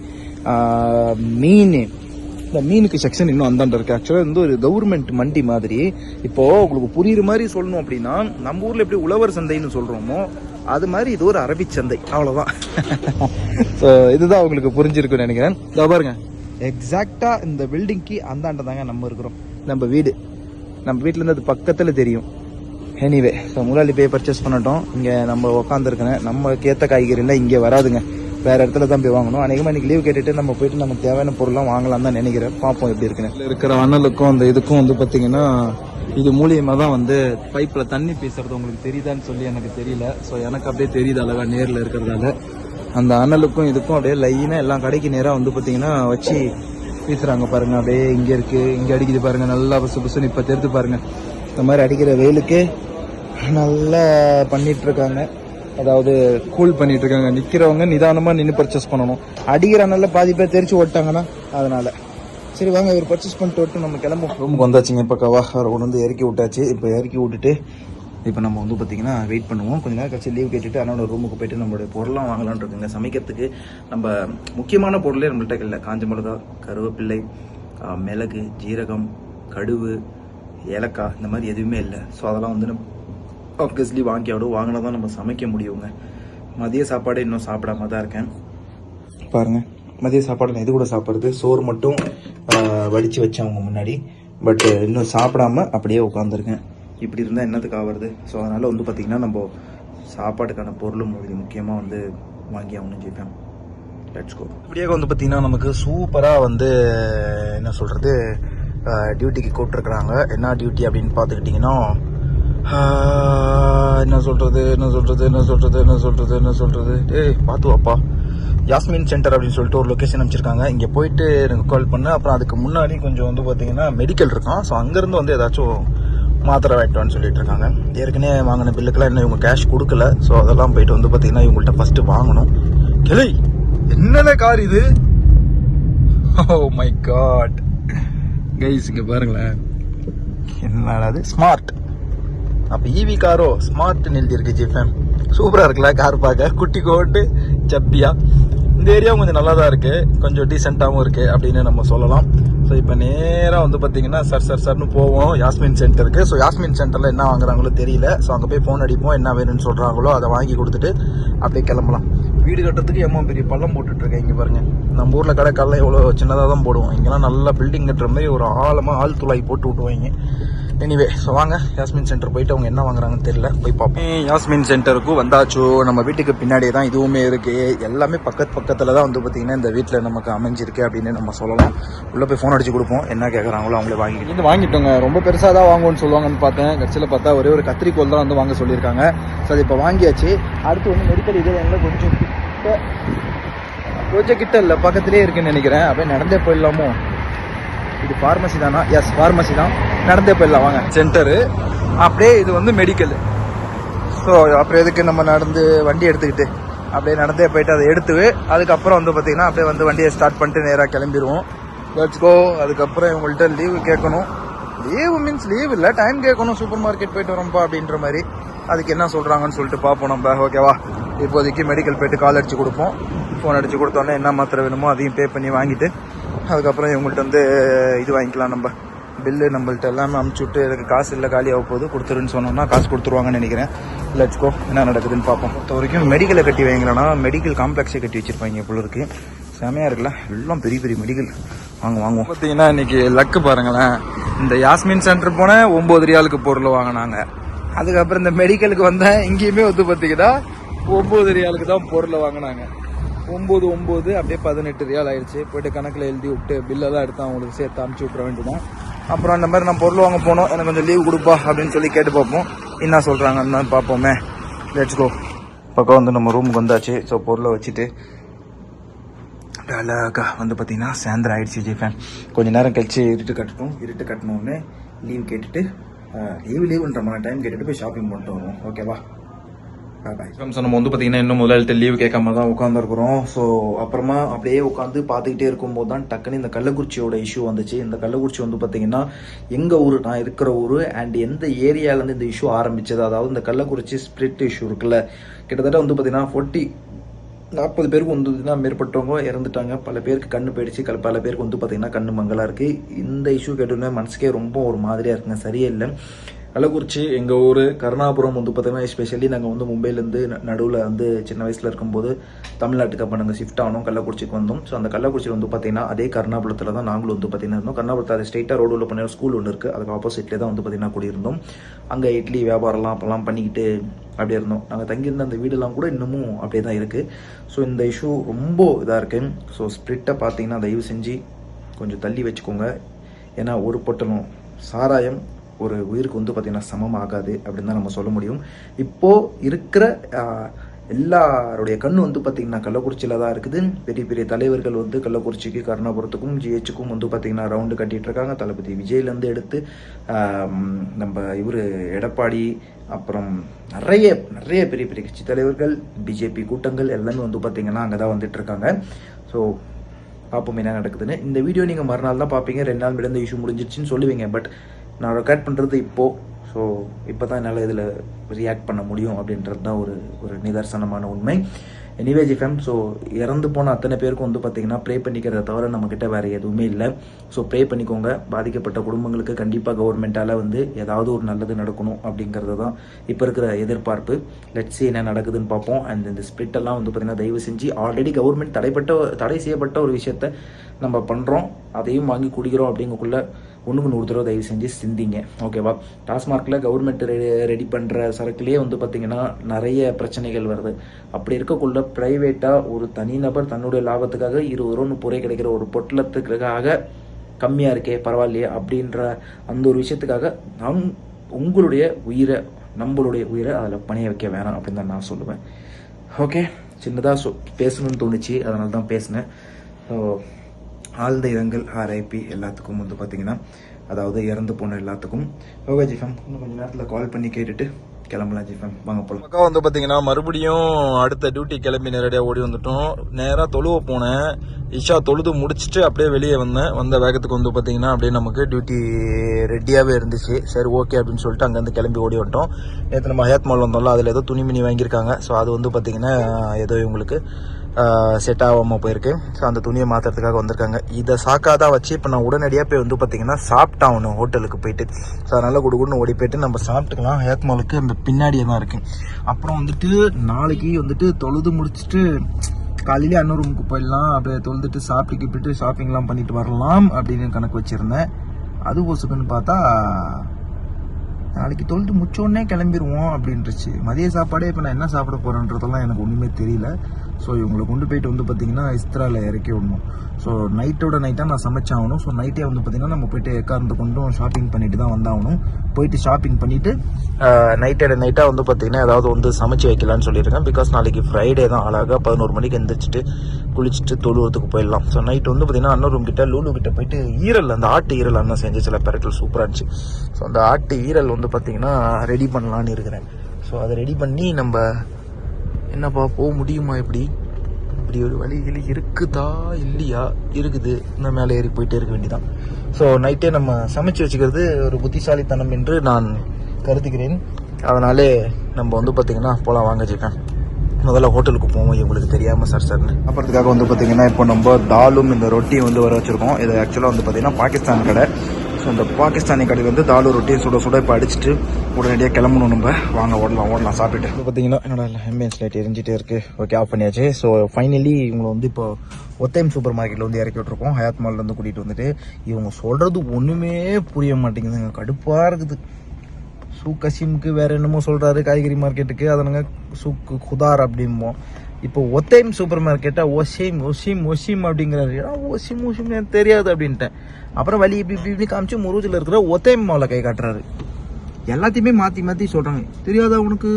மீன். இந்த மீனுக்கு செக்ஷன் இன்னும் அந்தாண்ட இருக்கு. ஆக்சுவலாக வந்து ஒரு கவர்மெண்ட் மண்டி மாதிரி. இப்போ உங்களுக்கு புரியுற மாதிரி சொல்லணும் அப்படின்னா நம்ம ஊர்ல எப்படி உழவர் சந்தைன்னு சொல்றோமோ அது மாதிரி இது ஒரு அரபி சந்தை. அவ்வளவுதான். ஸோ இதுதான் உங்களுக்கு புரிஞ்சிருக்குன்னு நினைக்கிறேன். இதோ பாருங்க. எக்ஸாக்டா இந்த பில்டிங்க்கு அந்தாண்ட தாங்க நம்ம இருக்கிறோம். நம்ம வீடு. நம்ம வீட்டுல இருந்து அது பக்கத்துல தெரியும். எனிவே ஸோ முதலாளி போய் பர்ச்சேஸ் பண்ணட்டும். இங்கே நம்ம உட்காந்துருக்கேன் நமக்கு ஏற்ற காய்கறிலாம் இங்கே வராதுங்க. வேற இடத்துல தான் போய் வாங்கணும். அநேகமாக இன்னைக்கு லீவ் கேட்டுட்டு நம்ம போயிட்டு நமக்கு தேவையான பொருள்லாம் வாங்கலாம் தான் நினைக்கிறேன். பார்ப்போம் எப்படி இருக்குன்னு. இருக்கிற அண்ணலுக்கும் அந்த இதுக்கும் வந்து பார்த்தீங்கன்னா இது மூலியமா தான் வந்து பைப்பில் தண்ணி பேசுறது உங்களுக்கு தெரியுதான்னு சொல்லி எனக்கு தெரியல. ஸோ எனக்கு அப்படியே தெரியுது அழகா நேரில் இருக்கிறதால. அந்த அனலுக்கும் இதுக்கும் அப்படியே லைனாக எல்லாம் கடைக்கு நேராக வந்து பார்த்தீங்கன்னா வச்சு வீசுகிறாங்க பாருங்க. அப்படியே இங்கே இருக்குது இங்கே அடிக்குது பாருங்கள் நல்லா புசு புசுன்னு இப்போ தெரிந்து பாருங்கள் இந்த மாதிரி அடிக்கிற வெயிலுக்கு நல்லா பண்ணிகிட்ருக்காங்க அதாவது கூல் பண்ணிகிட்ருக்காங்க இருக்காங்க நிதானமாக நின்று பர்ச்சேஸ் பண்ணணும். அடிக்கிற நல்ல பாதி பேர் தெரிச்சு ஓட்டாங்கன்னா அதனால். சரி வாங்க இவர் பர்ச்சேஸ் பண்ணிட்டு விட்டு நம்ம கிளம்ப ரூமுக்கு வந்தாச்சுங்க. இப்போ கவா அவர் கொண்டு வந்து இறக்கி விட்டாச்சு. இப்போ இறக்கி விட்டுட்டு இப்போ நம்ம வந்து பார்த்தீங்கன்னா வெயிட் பண்ணுவோம். கொஞ்ச நேரம் கழிச்சு லீவ் கேட்டுட்டு அண்ணனோட ரூமுக்கு போயிட்டு நம்மளுடைய பொருளாக வாங்கலாம்னு இருக்குங்க. சமைக்கிறதுக்கு நம்ம முக்கியமான பொருளே நம்மள்கிட்ட இல்லை. காஞ்ச மிளகா கருவேப்பிள்ளை மிளகு ஜீரகம் கடுகு ஏலக்காய் இந்த மாதிரி எதுவுமே இல்லை. ஸோ அதெல்லாம் வந்து நம்ம ஆப்வியஸ்லி வாங்கி ஆடும் வாங்கினா தான் நம்ம சமைக்க முடியுங்க. மதிய சாப்பாடு இன்னும் சாப்பிடாம தான் இருக்கேன். பாருங்கள் மதிய சாப்பாடு நான் இது கூட சாப்பிட்றது. சோறு மட்டும் வடித்து வச்சேன் அவங்க முன்னாடி. பட் இன்னும் சாப்பிடாம அப்படியே உட்காந்துருக்கேன் இப்படி இருந்தால் என்னத்துக்கு ஆகிறது ஸோ அதனால் வந்து பார்த்திங்கன்னா நம்ம சாப்பாட்டுக்கான பொருளும் இது முக்கியமாக வந்து வாங்கி ஆகணும் ஜெயிப்பேன். லெட்ஸ் கோ இப்படியே வந்து பார்த்திங்கன்னா நமக்கு சூப்பராக வந்து என்ன சொல்கிறது டியூட்டிக்கு கூப்பிட்ருக்குறாங்க என்ன டியூட்டி அப்படின்னு பார்த்துக்கிட்டிங்கன்னா என்ன சொல்கிறது என்ன சொல்கிறது என்ன சொல்கிறது என்ன சொல்கிறது என்ன சொல்கிறது ஏய் பார்த்து வாப்பா. யாஸ்மின் சென்டர் அப்படின்னு சொல்லிட்டு ஒரு லொக்கேஷன் அமைச்சிருக்காங்க இங்கே போயிட்டு எனக்கு கால் பண்ணு. அப்புறம் அதுக்கு முன்னாடி கொஞ்சம் வந்து பார்த்தீங்கன்னா மெடிக்கல் இருக்கும் ஸோ அங்கேருந்து வந்து ஏதாச்சும் மாத்திரை வாங்கிட்டு சொல்லிட்டு இருக்காங்க. ஏற்கனவே வாங்கின பில்லுக்கெல்லாம் இன்னும் இவங்க கேஷ் கொடுக்கல. ஸோ அதெல்லாம் போயிட்டு வந்து பார்த்தீங்கன்னா இவங்கள்ட்ட ஃபஸ்ட்டு வாங்கணும். கிளை என்னென்ன கார் இது? ஓ மை காட் கைஸ் இங்கே பாருங்களேன். என்னடா அது ஸ்மார்ட் அப்போ ஈவி காரோ? ஸ்மார்ட்னு எழுதியிருக்கு ஜிஃபேம் சூப்பராக இருக்குல்ல கார் பார்க்க? குட்டி கோட்டு சப்பியா? இந்த ஏரியாவும் கொஞ்சம் நல்லா தான் இருக்குது கொஞ்சம் டீசெண்டாகவும் இருக்குது அப்படின்னு நம்ம சொல்லலாம். ஸோ இப்போ நேராக வந்து பார்த்தீங்கன்னா சர் சர் சர்னு போவோம். யாஸ்மின் சென்டருக்கு ஸோ யாஸ்மின் சென்டரில் என்ன வாங்குறாங்களோ தெரியல. ஸோ அங்கே போய் ஃபோன் அடிப்போம். என்ன வேணும்னு சொல்கிறாங்களோ அதை வாங்கி கொடுத்துட்டு அப்படியே கிளம்பலாம். வீடு கட்டுறதுக்கு எம்மா பெரிய பள்ளம் போட்டுட்ருக்கேன் இங்கே பாருங்கள் நம்ம ஊரில் கடை கல்ல எவ்வளோ சின்னதாக தான் போடுவோம். இங்கெல்லாம் நல்லா பில்டிங் கட்டுற மாதிரி ஒரு ஆழமாக ஆள் துளாய் போட்டு விட்டுவாங்க எனிவே ஸோ வாங்க. யாஸ்மின் சென்டர் போயிட்டு அவங்க என்ன வாங்குறாங்கன்னு தெரியல. போய் பார்ப்போம். யாஸ்மின் சென்டருக்கும் வந்தாச்சோ. நம்ம வீட்டுக்கு பின்னாடியே தான் இதுவுமே இருக்குது எல்லாமே பக்கத்து பக்கத்து பக்கத்தில் தான் வந்து பார்த்தீங்கன்னா இந்த வீட்டில் நமக்கு அமைஞ்சிருக்கு அப்படின்னு நம்ம சொல்லலாம். உள்ளே போய் ஃபோன் அடிச்சு கொடுப்போம். என்ன கேட்குறாங்களோ அவங்களே வாங்கிட்டு வந்து வாங்கிட்டோங்க. ரொம்ப பெருசாக தான் வாங்குவோம்னு சொல்லுவாங்கன்னு பார்த்தேன். கட்சியில் பார்த்தா ஒரே ஒரு கத்திரிக்கோல் தான் வந்து வாங்க சொல்லியிருக்காங்க. ஸோ அது இப்போ வாங்கியாச்சு. அடுத்து வந்து மெடிக்கல் இது எங்களை கொஞ்சம் கிட்ட கொஞ்சம் கிட்ட இல்லை பக்கத்துலேயே இருக்குன்னு நினைக்கிறேன். அப்படியே நடந்தே போயிடலாமோ? இது ஃபார்மசி தானா? எஸ் ஃபார்மசி தான். நடந்தே போயிடலாம் வாங்க. சென்டரு அப்படியே இது வந்து மெடிக்கல் ஸோ அப்புறம் எதுக்கு நம்ம நடந்து வண்டி எடுத்துக்கிட்டு? அப்படியே நடந்தே போயிட்டு அதை எடுத்து அதுக்கப்புறம் வந்து பார்த்தீங்கன்னா அப்படியே வந்து வண்டியை ஸ்டார்ட் பண்ணிட்டு நேராக கிளம்பிடுவோம் லெட்ஸ் கோ அதுக்கப்புறம் இவங்கள்ட்ட லீவு கேட்கணும். லீவு மீன்ஸ் லீவ் இல்லை டைம் கேட்கணும். சூப்பர் மார்க்கெட் போயிட்டு வரோம்ப்பா அப்படின்ற மாதிரி. அதுக்கு என்ன சொல்கிறாங்கன்னு சொல்லிட்டு பார்ப்போம் நம்ம. ஓகேவா இப்போதைக்கு மெடிக்கல் போயிட்டு கால் அடித்து கொடுப்போம். ஃபோன் அடித்து கொடுத்தோன்னே என்ன மாத்திரை வேணுமோ அதையும் பே பண்ணி வாங்கிட்டு அதுக்கப்புறம் இவங்கள்ட்ட வந்து இது வாங்கிக்கலாம் நம்ம. பில்லு நம்மள்ட்ட எல்லாமே அமுச்சு விட்டு எனக்கு காசு இல்லை காலியாக போகுது கொடுத்துருன்னு சொன்னோம்னா காசு கொடுத்துருவாங்கன்னு நினைக்கிறேன். இல்லை என்ன நடக்குதுன்னு பார்ப்போம். பொறுத்த வரைக்கும் மெடிக்கலை கட்டி வைங்களேன்னா மெடிக்கல் காம்ப்ளெக்ஸை கட்டி வச்சிருப்பாங்க போல இருக்கு. செமையாக இருக்குல்ல? எல்லாம் பெரிய பெரிய மெடிக்கல் வாங்க வாங்குவோம். பார்த்தீங்கன்னா இன்னைக்கு லக்கு பாருங்களேன். இந்த யாஸ்மின் சென்டர் போனேன் ஒம்பது ரியாலுக்கு பொருள் வாங்கினாங்க. அதுக்கப்புறம் இந்த மெடிக்கலுக்கு வந்தேன் இங்கேயுமே வந்து பார்த்தீங்கன்னா ஒம்பது ரியாலுக்கு தான் பொருளை வாங்கினாங்க. ஒம்பது ஒம்பது அப்படியே பதினெட்டு ரியால் ஆயிடுச்சு. போயிட்டு கணக்கில் எழுதி விட்டு பில்லெல்லாம் எடுத்து அவங்களுக்கு சேர்த்து அனுப்பிச்சி விட்ற வேண்டியதான் அப்புறம் அந்த மாதிரி நான் பொருள் வாங்க போனோம். எனக்கு கொஞ்சம் லீவ் கொடுப்பா அப்படின்னு சொல்லி கேட்டு பார்ப்போம். என்ன சொல்கிறாங்கன்னு மாதிரி பார்ப்போமே. லெட்ஸ் கோ பக்கம் வந்து நம்ம ரூமுக்கு வந்தாச்சு. ஸோ பொருளை வச்சுட்டு அப்படியே அழகா வந்து பார்த்தீங்கன்னா சாயந்தரம் ஆயிடுச்சு ஜி ஃபேன் கொஞ்ச நேரம் கழிச்சு இருட்டு கட்டணும். இருட்டு கட்டணும்னு லீவ் கேட்டுட்டு லீவ் லீவுன்ற மாதிரி டைம் கேட்டுட்டு போய் ஷாப்பிங் பண்ணிட்டு வருவோம். ஓகேவா பாய் ஸோ நம்ம வந்து பார்த்தீங்கன்னா இன்னும் முதலாளிட்ட லீவ் கேட்காம தான் உட்காந்துருக்குறோம் ஸோ அப்புறமா அப்படியே உட்காந்து பார்த்துக்கிட்டே இருக்கும்போது தான் டக்குன்னு இந்த கள்ளக்குறிச்சியோட இஷ்யூ வந்துச்சு. இந்த கள்ளக்குறிச்சி வந்து பார்த்தீங்கன்னா எங்கள் ஊர் நான் இருக்கிற ஊர் அண்ட் எந்த ஏரியாலேருந்து இந்த இஷ்யூ ஆரம்பிச்சது? அதாவது இந்த கள்ளக்குறிச்சி ஸ்பிரிட் இஷ்யூ இருக்குல்ல கிட்டத்தட்ட வந்து பார்த்தீங்கன்னா ஃபோர்ட்டி நாற்பது பேருக்கு வந்து பார்த்தீங்கன்னா மேற்பட்டவங்க இறந்துட்டாங்க. பல பேருக்கு கண்ணு போயிடுச்சு. பல பேருக்கு வந்து பார்த்தீங்கன்னா கண்ணு மங்கலாக இருக்குது இந்த இஷ்யூ கேட்டோன்னே மனசுக்கே ரொம்ப ஒரு மாதிரியாக இருக்குங்க. சரியே இல்லை. கள்ளக்குறிச்சி எங்கள் ஊர் கருணாபுரம் வந்து பார்த்தீங்கன்னா எஸ்பெஷலி நாங்கள் வந்து மும்பைலேருந்து நடுவில் வந்து சின்ன வயசில் இருக்கும்போது தமிழ்நாட்டுக்கு அப்போ நாங்கள் ஷிஃப்ட் ஆனோம் கள்ளக்குறிச்சிக்கு வந்தோம். ஸோ அந்த கள்ளக்குறிச்சியில் வந்து பார்த்தீங்கன்னா அதே கருணாபுரத்தில் தான் நாங்களும் வந்து பார்த்தீங்கன்னா இருந்தோம். கருணாபுரத்தில் அது ஸ்ட்ரெயிட்டாக ரோடு உள்ள ஸ்கூல் ஒன்று இருக்குது அதுக்கு ஆப்போசிட்லேயே தான் வந்து பார்த்தீங்கன்னா குடியிருந்தோம். அங்கே இட்லி வியாபாரம்லாம் அப்போல்லாம் பண்ணிக்கிட்டு அப்படியே இருந்தோம். நாங்கள் தங்கியிருந்த அந்த வீடெல்லாம் கூட இன்னமும் அப்படியே தான் இருக்குது ஸோ இந்த இஷ்யூ ரொம்ப இதாக இருக்குது ஸோ ஸ்ப்ரிட்டை பார்த்தீங்கன்னா தயவு செஞ்சு கொஞ்சம் தள்ளி வச்சுக்கோங்க. ஏன்னா ஒரு பொட்டலும் சாராயம் ஒரு உயிருக்கு வந்து பார்த்திங்கன்னா சமம் ஆகாது அப்படின்னு தான் நம்ம சொல்ல முடியும். இப்போது இருக்கிற எல்லாருடைய கண் வந்து பார்த்திங்கன்னா கள்ளக்குறிச்சியில் தான் இருக்குது. பெரிய பெரிய தலைவர்கள் வந்து கள்ளக்குறிச்சிக்கு கருணாபுரத்துக்கும் ஜிஹெச்சுக்கும் வந்து பார்த்திங்கன்னா ரவுண்டு கட்டிட்டு இருக்காங்க. தளபதி விஜய்லேருந்து எடுத்து நம்ம இவர் எடப்பாடி அப்புறம் நிறைய நிறைய பெரிய பெரிய கட்சி தலைவர்கள் பிஜேபி கூட்டங்கள் எல்லாமே வந்து பார்த்திங்கன்னா அங்கே தான் வந்துட்டு இருக்காங்க. ஸோ பார்ப்போம் என்ன நடக்குதுன்னு. இந்த வீடியோ நீங்கள் மறுநாள் தான் பார்ப்பீங்க ரெண்டு நாள் முன்னாடி இந்த இஷ்யூ முடிஞ்சிருச்சுன்னு சொல்லுவீங்க. பட் நான் ரெக்கார்ட் பண்ணுறது இப்போது ஸோ இப்போ தான் என்னால் இதில் ரியாக்ட் பண்ண முடியும் அப்படின்றது தான் ஒரு ஒரு நிதர்சனமான உண்மை. எனிவேஜ் ஜிஃபேம் ஸோ இறந்து போன அத்தனை பேருக்கும் வந்து பார்த்தீங்கன்னா ப்ரே பண்ணிக்கிறத தவிர நம்மக்கிட்ட வேறு எதுவுமே இல்லை. ஸோ ப்ரே பண்ணிக்கோங்க. பாதிக்கப்பட்ட குடும்பங்களுக்கு கண்டிப்பாக கவர்மெண்ட்டால் வந்து ஏதாவது ஒரு நல்லது நடக்கணும் அப்படிங்கிறது தான் இப்போ இருக்கிற எதிர்பார்ப்பு. லெட்ஸ் என்ன நடக்குதுன்னு பார்ப்போம். அண்ட் இந்த ஸ்பிரிட் எல்லாம் வந்து பார்த்தீங்கன்னா தயவு செஞ்சு ஆல்ரெடி கவர்மெண்ட் தடைப்பட்ட தடை செய்யப்பட்ட ஒரு விஷயத்த நம்ம பண்ணுறோம் அதையும் வாங்கி குடிக்கிறோம் அப்படிங்கக்குள்ளே ஒன்றுக்கு நூறு தடவை தயவு செஞ்சு சிந்திங்க ஓகேவா டாஸ்மார்க்கில் கவர்மெண்ட் ரெடி பண்ணுற சரக்குலேயே வந்து பார்த்திங்கன்னா நிறைய பிரச்சனைகள் வருது. அப்படி இருக்கக்குள்ள ப்ரைவேட்டாக ஒரு தனிநபர் தன்னுடைய லாபத்துக்காக இருபது ரூபா முப்பது ரூபாய் கிடைக்கிற ஒரு பொட்டலத்துக்காக கம்மியாக இருக்கே பரவாயில்லையே அப்படின்ற அந்த ஒரு விஷயத்துக்காக நம் உங்களுடைய உயிரை நம்மளுடைய உயிரை அதில் பணிய வைக்க வேணாம் அப்படின்னு தான் நான் சொல்லுவேன். ஓகே சின்னதாக சொ பேசணும்னு தோணுச்சு அதனால தான் பேசினேன். ஸோ ஆழ்ந்த இரங்கல் ஆர்ஐபி எல்லாத்துக்கும் வந்து பார்த்தீங்கன்னா அதாவது இறந்து போன எல்லாத்துக்கும். ஓகே ஜிஃபம் இன்னும் கொஞ்சம் நேரத்தில் கால் பண்ணி கேட்டுட்டு கிளம்பலாம் ஜிஃபம் வாங்க போகலாம் அக்கா வந்து பார்த்தீங்கன்னா மறுபடியும் அடுத்த டியூட்டி கிளம்பி நேரடியாக ஓடி வந்துட்டோம். நேராக தொழுவ போனேன். இஷா தொழுது முடிச்சுட்டு அப்படியே வெளியே வந்தேன். வந்த வேகத்துக்கு வந்து பார்த்தீங்கன்னா அப்படியே நமக்கு டியூட்டி ரெடியாகவே இருந்துச்சு. சரி ஓகே அப்படின்னு சொல்லிட்டு அங்கேருந்து கிளம்பி ஓடி வந்துட்டோம். நேற்று நம்ம ஹயாத் மால் வந்தோம்ல அதில் ஏதோ துணிமணி வாங்கியிருக்காங்க. ஸோ அது வந்து பார்த்தீங்கன்னா ஏதோ இவங்களுக்கு செட் ஆகாமல் போயிருக்கு. ஸோ அந்த துணியை மாற்றுறதுக்காக வந்திருக்காங்க. இதை சாக்காக தான் வச்சு இப்போ நான் உடனடியாக போய் வந்து பார்த்தீங்கன்னா சாப்பிட்டாகணும் ஹோட்டலுக்கு போயிட்டு ஸோ அதனால் கொடுக்குன்னு ஓடி போயிட்டு நம்ம சாப்பிட்டுக்கலாம். ஏத்மாலுக்கு அந்த பின்னாடியே தான் இருக்குது அப்புறம் வந்துட்டு நாளைக்கு வந்துட்டு தொழுது முடிச்சுட்டு காலையிலே அன்னூர் ரூமுக்கு போயிடலாம். அப்படியே தொழுதுட்டு சாப்பிட்டு கிப்பிட்டு ஷாப்பிங்லாம் பண்ணிட்டு வரலாம் அப்படின்னு கணக்கு வச்சுருந்தேன். அது ஒசுக்குன்னு பார்த்தா நாளைக்கு தொழுது முடிச்சோடனே கிளம்பிடுவோம் அப்படின்றச்சு. மதிய சாப்பாடே இப்போ நான் என்ன சாப்பிட போகிறேன்றதெல்லாம் எனக்கு ஒன்றுமே தெரியல. ஸோ இவங்களை கொண்டு போயிட்டு வந்து பார்த்தீங்கன்னா இஸ்திராவில் இறக்கி விடணும். ஸோ நைட்டோட நைட்டாக நான் சமைச்சாகணும். ஸோ நைட்டே வந்து பார்த்தீங்கன்னா நம்ம போயிட்டு உட்கார்ந்து கொண்டும் ஷாப்பிங் பண்ணிட்டு தான் வந்தாகணும். போயிட்டு ஷாப்பிங் பண்ணிவிட்டு நைட்டோட நைட்டாக வந்து பார்த்தீங்கன்னா ஏதாவது வந்து சமைச்சு வைக்கலான்னு சொல்லியிருக்கேன். பிகாஸ் நாளைக்கு ஃப்ரைடே தான். அழகாக பதினோரு மணிக்கு எந்திரிச்சிட்டு குளிச்சுட்டு தொழுவத்துக்கு போயிடலாம். ஸோ நைட் வந்து பார்த்தீங்கன்னா அண்ணன் ரூம் கிட்ட லூலு கிட்ட போயிட்டு ஈரல் அந்த ஆட்டு ஈரல் அண்ணன் செஞ்ச சில பேரட்டில் சூப்பராக இருந்துச்சு. ஸோ அந்த ஆட்டு ஈரல் வந்து பார்த்திங்கன்னா ரெடி பண்ணலான்னு இருக்கிறேன். ஸோ அதை ரெடி பண்ணி நம்ம என்னப்பா போக முடியுமா இப்படி? இப்படி ஒரு வழிகள் இருக்குதா? இல்லையா? இருக்குது. இந்த மேலே ஏறி போயிட்டே இருக்க வேண்டியதான் ஸோ நைட்டே நம்ம சமைச்சு வச்சுக்கிறது ஒரு புத்திசாலித்தனம் என்று நான் கருதுகிறேன். அதனாலே நம்ம வந்து பார்த்திங்கன்னா போகலாம் வாங்க முதல்ல ஹோட்டலுக்கு போவோம் எங்களுக்கு தெரியாமல் சார் சார்னு. அப்புறத்துக்காக வந்து பார்த்தீங்கன்னா இப்போ நம்ம தாலும் இந்த ரொட்டியும் வந்து வர வச்சுருக்கோம். இது ஆக்சுவலாக வந்து பார்த்தீங்கன்னா பாகிஸ்தான் கடை. ஸோ இந்த பாகிஸ்தானி கடையில் வந்து தாலு ரொட்டி சுட சுட இப்போ அடிச்சுட்டு உடனடியாக கிளம்பணும் நம்ம. வாங்க ஓடலாம் ஓடலாம் சாப்பிட்டுட்டு. இப்போ பார்த்தீங்கன்னா என்னோட ஆம்பியன்ஸ் லைட் எரிஞ்சிட்டே இருக்கு. ஓகே ஆஃப் பண்ணியாச்சு. ஸோ ஃபைனலி இவங்களை வந்து இப்போ ஒத்தையம் சூப்பர் மார்க்கெட்டில் வந்து இறக்கி விட்ருக்கோம் ஹயாத் மால்லேருந்து கூட்டிகிட்டு வந்துட்டு இவங்க சொல்கிறது ஒன்றுமே புரிய மாட்டேங்குதுங்க கடுப்பாக இருக்குது. சூக் கசிமுக்கு வேறு என்னமோ சொல்கிறாரு காய்கறி மார்க்கெட்டுக்கு அதனால சூக்கு குதார் அப்படிம்போம். இப்போ ஒத்தைம் சூப்பர் மார்க்கெட்டா ஒசிம் ஒசிம் ஒசிம் அப்படிங்கிறாரு. ஏன்னா ஒசீம் ஒசிம் எனக்கு தெரியாது அப்படின்ட்டேன். அப்புறம் வழி இப்படி இப்படி இப்படி காமிச்சு முருஜில் இருக்கிற ஒத்தைம் மாவில் கை காட்டுறாரு. எல்லாத்தையுமே மாற்றி மாற்றி சொல்கிறாங்க தெரியாதா உனக்கு?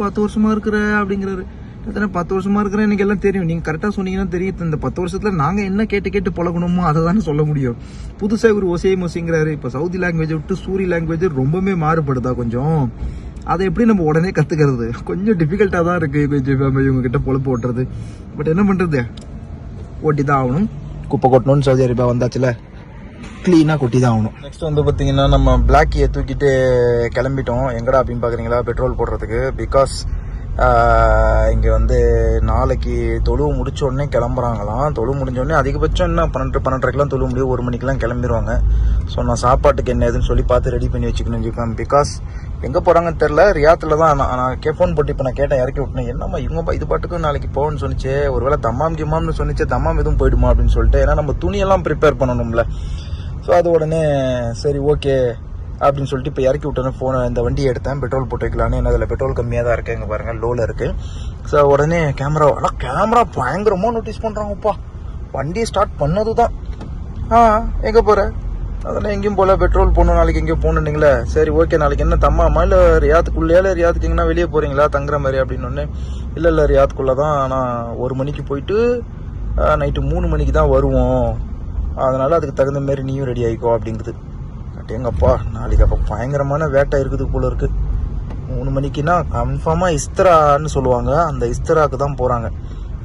பத்து வருஷமா இருக்கிற? அப்படிங்கிறாரு. எத்தனை பத்து வருஷமா இருக்கிற எனக்கு எல்லாம் தெரியும். நீங்கள் கரெக்டாக சொன்னீங்கன்னா தெரியும். இந்த பத்து வருஷத்தில் நாங்கள் என்ன கேட்டு கேட்டு பழகணுமோ அதை தானே சொல்ல முடியும். புதுசாக ஒரு ஒசையும் ஒசிங்கிறாரு இப்போ சவுதி லாங்குவேஜை விட்டு சூரி லாங்குவேஜ் ரொம்பவே மாறுபடுதா கொஞ்சம்? அதை எப்படி நம்ம உடனே கற்றுக்கிறது கொஞ்சம் டிஃபிகல்ட்டாக தான் இருக்குது கொஞ்சம் இவங்க கிட்ட பொழப்பு ஓட்டுறது பட் என்ன பண்ணுறது ஓட்டி தான் ஆகணும். குப்பை கொட்டணும்னு சவுதி அரேபியா வந்தாச்சுல? க்ளீனாக கொட்டி தான் ஆகணும். நெக்ஸ்ட் வந்து பார்த்தீங்கன்னா நம்ம பிளாக்கியை தூக்கிட்டு கிளம்பிட்டோம். எங்கடா அப்படின்னு பார்க்குறீங்களா பெட்ரோல் போடுறதுக்கு. பிகாஸ் இங்கே வந்து நாளைக்கு தொழுவு முடிச்ச உடனே கிளம்புறாங்களாம். தொழுவு முடிஞ்ச உடனே அதிகபட்சம் என்ன? பன்னெண்டு பன்னெண்டரைக்கெலாம் தொழுவு முடியும். ஒரு மணிக்கெலாம் கிளம்பிடுவாங்க ஸோ நான் சாப்பாட்டுக்கு என்ன ஏதுன்னு சொல்லி பார்த்து ரெடி பண்ணி வச்சுக்கணும் பிகாஸ் எங்கே போகிறாங்கன்னு தெரில ரியாத்தில் தான் நான் நான் கே ஃபோன் போட்டு இப்போ நான் கேட்டேன் இறக்கி விட்டேன் என்னம்மா இவங்க இது பாட்டுக்கு நாளைக்கு போகணும்னு சொன்னிச்சே. ஒருவேளை தம்மாம் கிம்மாம்னு சொன்னிச்சே தம்மாம் எதுவும் போயிடுமா அப்படின்னு சொல்லிட்டு. ஏன்னா நம்ம துணியெல்லாம் ப்ரிப்பேர் பண்ணணும்ல. ஸோ அது உடனே சரி ஓகே அப்படின்னு சொல்லிட்டு இப்போ இறக்கி விட்டோன்னே ஃபோனை இந்த வண்டியை எடுத்தேன். பெட்ரோல் போட்டு வைக்கலான்னு. என்ன அதில் பெட்ரோல் கம்மியாக தான் இருக்குது இங்கே பாருங்கள் லோவில் இருக்குது ஸோ உடனே கேமரா ஆனால் கேமரா பயங்கரமாக நோட்டீஸ் பண்ணுறாங்கப்பா வண்டியை ஸ்டார்ட் பண்ணது தான் ஆ எங்கே போகிற அதெல்லாம் எங்கேயும் போகல. பெட்ரோல் போகணும் நாளைக்கு எங்கேயும் போகணுன்னீங்களே? சரி ஓகே நாளைக்கு என்ன தம்மாமா? இல்லை ரியாத்துக்குள்ளேயே இல்லை ரியாத்துக்கு எங்கன்னா வெளியே போகிறீங்களா தங்குற மாதிரி அப்படின்னு ஒன்று இல்லை இல்லை ரியாத்துக்குள்ளே தான் ஆனால் ஒரு மணிக்கு போயிட்டு நைட்டு மூணு மணிக்கு தான் வருவோம். அதனால் அதுக்கு தகுந்த மாதிரி நீயும் ரெடி ஆகிக்கோ அப்படிங்குது. எங்கப்பா நாளைக்கு அப்போ பயங்கரமான வேட்டை இருக்குது போல இருக்குது மூணு மணிக்குன்னா கன்ஃபார்மாக இஸ்திரான்னு சொல்லுவாங்க. அந்த இஸ்திராக்கு தான் போகிறாங்க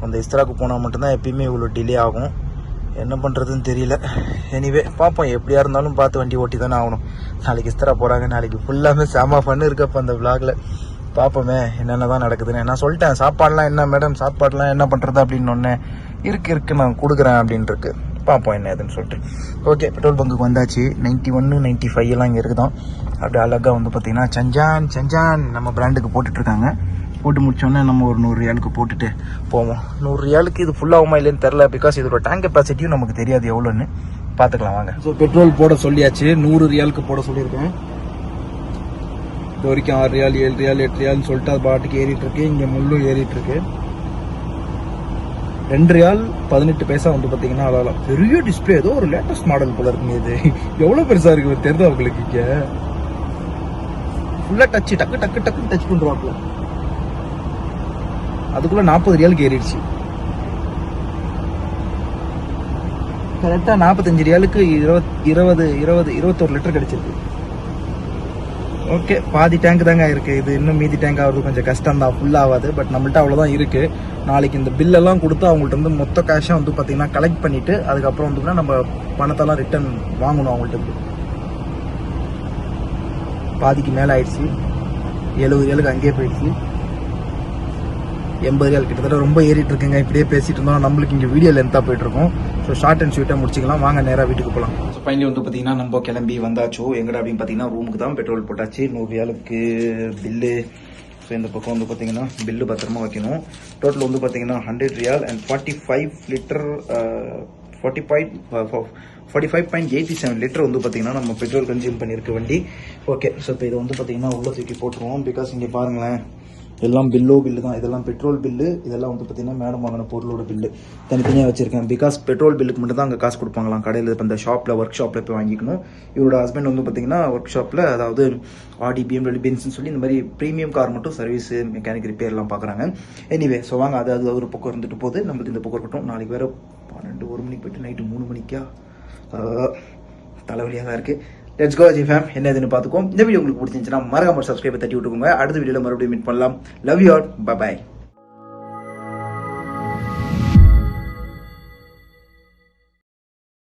அந்த இஸ்திராக்கு போனால் மட்டும்தான் எப்பயுமே இவ்வளோ டிலே ஆகும். என்ன பண்ணுறதுன்னு தெரியல. எனிவே பார்ப்போம் எப்படியா இருந்தாலும் பார்த்து வண்டி ஓட்டி தானே ஆகணும். நாளைக்கு இஸ்தரா போகிறாங்க நாளைக்கு ஃபுல்லாமே சாமா ஃபன்னு இருக்கப்போ அந்த விளாகில் பார்ப்போமே என்னென்ன தான் நடக்குதுன்னு. நான் சொல்லிட்டேன் சாப்பாடெலாம் என்ன மேடம் சாப்பாடெலாம் என்ன பண்ணுறது அப்படின்னு ஒன்று இருக்கு இருக்கு நான் கொடுக்குறேன் அப்படின்ருக்கு. பார்ப்போம் என்ன ஏதுன்னு சொல்லிட்டு. ஓகே பெட்ரோல் பங்குக்கு வந்தாச்சு. நைன்ட்டி ஒன்று நைன்ட்டி ஃபைவ் எல்லாம் இங்கே இருக்குதான். அப்படியே அழகாக வந்து பார்த்தீங்கன்னா சஞ்சான் சஞ்சான் நம்ம பிராண்டுக்கு போட்டுட்ருக்காங்க போட்டு முடிச்சோன்னே நம்ம ஒரு நூறு ரியாலுக்கு போட்டுட்டு போவோம். நூறு ரியாலுக்கு இது ஃபுல்லாகுமா இல்லைன்னு தெரில பிகாஸ் இதோட டேங்க் கெப்பாசிட்டியும் நமக்கு தெரியாது எவ்வளோன்னு. பார்த்துக்கலாம் வாங்க. ஸோ பெட்ரோல் போட சொல்லியாச்சு. நூறு ரியாலுக்கு போட சொல்லியிருக்கேன். இது வரைக்கும் ஆறு ரியால் ஏழு ரியால் எட்டு ரியால்னு சொல்லிட்டு அது பாட்டுக்கு ஏறிட்டு இருக்கு. இங்கே முள்ளும் ஏறிட்டு இருக்கு. ரெண்டு ரியால் பதினெட்டு பைசா வந்து பார்த்தீங்கன்னா அதான் பெரிய டிஸ்பிளே ஏதோ ஒரு லேட்டஸ்ட் மாடல் போல இருக்குங்க இது. எவ்வளோ பெருசாக இருக்குது தெரிஞ்சு அவங்களுக்கு இங்கே? ஃபுல்லாக டச் டக்கு டக்கு டக்குன்னு டச் பண்ணுறாப்புல அதுக்குள்ள நாற்பது ரியாலுக்கு ஏறிடுச்சு கரெக்டாக நாற்பத்தஞ்சு ரியாலுக்கு இருபத் இருபது இருபது இருபத்தோரு லிட்டர் கிடைச்சிருக்கு. ஓகே பாதி டேங்க் தாங்க இருக்குது இது இன்னும் மீதி டேங்க் ஆகுறது கொஞ்சம் கஷ்டம் தான் ஃபுல் ஆகாது பட் நம்மள்ட்ட அவ்வளோதான் இருக்குது நாளைக்கு இந்த பில்லெல்லாம் கொடுத்து அவங்கள்ட்ட இருந்து மொத்த கேஷாக வந்து பார்த்தீங்கன்னா கலெக்ட் பண்ணிட்டு அதுக்கப்புறம் வந்து நம்ம பணத்தெல்லாம் ரிட்டர்ன் வாங்கணும் அவங்கள்ட்ட இருந்து. பாதிக்கு மேலே ஆயிடுச்சு எழுபது ஏழுக்கு அங்கேயே போயிடுச்சு. எண்பது ரியால் கிட்டத்தட்ட ரொம்ப ஏறிட்டு இருக்குங்க. இப்படியே பேசிட்டு இருந்தோம் நம்மளுக்கு இங்கே வீடியோ லென்த்தாக போயிட்டு இருக்கும். ஸோ ஷார்ட் அண்ட் ஸ்வீட்டாக முடிச்சிக்கலாம். வாங்க நேராக வீட்டுக்கு போகலாம் ஸோ ஃபைனலி வந்து பார்த்தீங்கன்னா நம்ம கிளம்பி வந்தாச்சோ. எங்கடா அப்படின்னு பார்த்தீங்கன்னா ரூமுக்கு தான் பெட்ரோல் போட்டாச்சு. நூறு ரியாலுக்கு பில்லு ஸோ இந்த பக்கம் வந்து பார்த்தீங்கன்னா பில்லு பத்திரமா வைக்கணும். டோட்டல் வந்து பார்த்தீங்கன்னா hundred riyal and forty five litre forty five forty five point eighty seven litre வந்து பார்த்தீங்கன்னா நம்ம பெட்ரோல் கன்சியூம் பண்ணியிருக்க வண்டி. ஓகே ஸோ இப்போ இதை வந்து பார்த்தீங்கன்னா உள்ள தூக்கி போட்டுருவோம். பிகாஸ் இங்கே பாருங்களேன் எல்லாம் பில்லோ பில்லு தான். இதெல்லாம் பெட்ரோல் பில்லு இதெல்லாம் வந்து பார்த்தீங்கன்னா மேடம் வாங்கின பொருளோட பில்லு தனித்தனியாக வச்சிருக்கேன். பிகாஸ் பெட்ரோல் பில்லுக்கு மட்டும் தான் அங்கே காசு கொடுப்பாங்களாம். கடையில் இப்போ இந்த ஷாப்பில் ஒர்க் ஷாப்பில் போய் வாங்கிக்கணும். இவரோட ஹஸ்பண்ட் வந்து பார்த்தீங்கன்னா ஒர்க் ஷாப்பில் அதாவது ஆடி பிஎம்டபிள்யூ பென்ஸ்னு சொல்லி இந்த மாதிரி ப்ரீமியம் கார் மட்டும் சர்வீஸ் மெக்கானிக் ரிப்பேர்லாம் பார்க்குறாங்க எனிவே ஸோ வாங்க அது அது ஒரு பக்கம் இருந்துட்டு போகுது. நம்மளுக்கு இந்த பக்கம் இருக்கட்டும். நாளைக்கு வேறு பன்னெண்டு ஒரு மணிக்கு போயிட்டு நைட்டு மூணு மணிக்கா தலைவலியாக தான் இருக்குது லெட்ஸ் கோ ஜி ஃபேம் என்ன இதுன்னு பார்த்துக்கோம் இந்த வீடியோ உங்களுக்கு பிடிச்சிருந்துச்சுன்னா மறக்காம சப்ஸ்கிரைப் தட்டி விட்டுக்கோங்க. அடுத்த வீடியோவில் மறுபடியும் மீட் பண்ணலாம். Love you add by